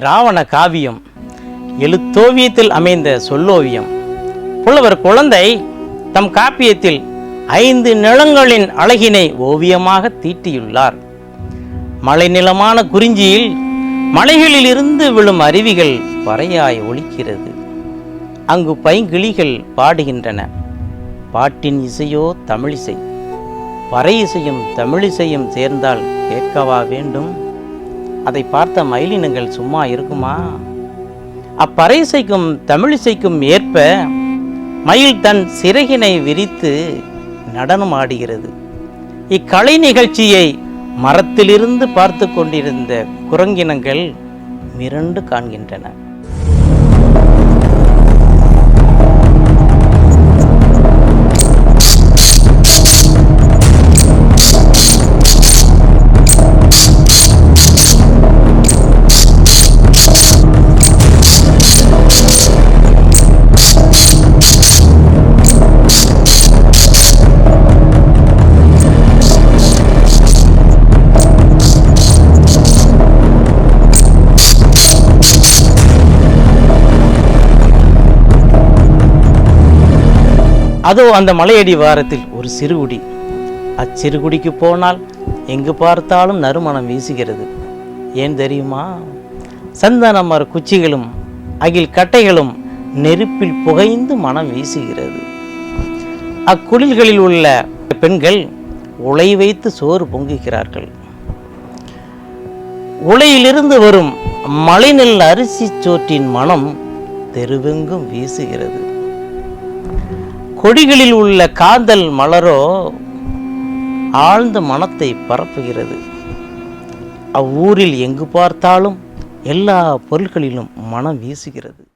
ராவண காவியம் எழுத்தோவியத்தில் அமைந்த சொல்லோவியம். புலவர் குழந்தை தம் காப்பியத்தில் ஐந்து நிலங்களின் அழகினை ஓவியமாக தீட்டியுள்ளார். மலைநிலமான குறிஞ்சியில் மலைகளில் இருந்து விழும் அருவிகள் பறையாய் ஒலிக்கிறது. அங்கு பைங்கிளிகள் பாடுகின்றன. பாட்டின் இசையோ தமிழிசை. பறை இசையும் தமிழிசையும் சேர்ந்தால் கேட்கவா வேண்டும்? அதை பார்த்த மயிலினங்கள் சும்மா இருக்குமா? அப்பறைசைக்கும் தமிழிசைக்கும் ஏற்ப மயில் தன் சிறகினை விரித்து நடனம் ஆடுகிறது. இக்கலை நிகழ்ச்சியை மரத்திலிருந்து பார்த்து கொண்டிருந்த குரங்கினங்கள் மிரண்டு காண்கின்றன. அதோ அந்த மலையடி வாரத்தில் ஒரு சிறுகுடி. அச்சிறுகுடிக்கு போனால் எங்கு பார்த்தாலும் நறுமணம் வீசுகிறது. ஏன் தெரியுமா? சந்தன மர குச்சிகளும் அகில் கட்டைகளும் நெருப்பில் புகைந்து மனம் வீசுகிறது. அக்குளில்களில் உள்ள பெண்கள் உலை வைத்து சோறு பொங்குகிறார்கள். உலையிலிருந்து வரும் மலைநெல் அரிசி சோற்றின் மனம் தெருவெங்கும் வீசுகிறது. கொடிகளில் உள்ள காதல் மலரோ ஆழ்ந்த மனத்தை பரப்புகிறது. அவ்வூரில் எங்கு பார்த்தாலும் எல்லா பொருட்களிலும் மனம் வீசுகிறது.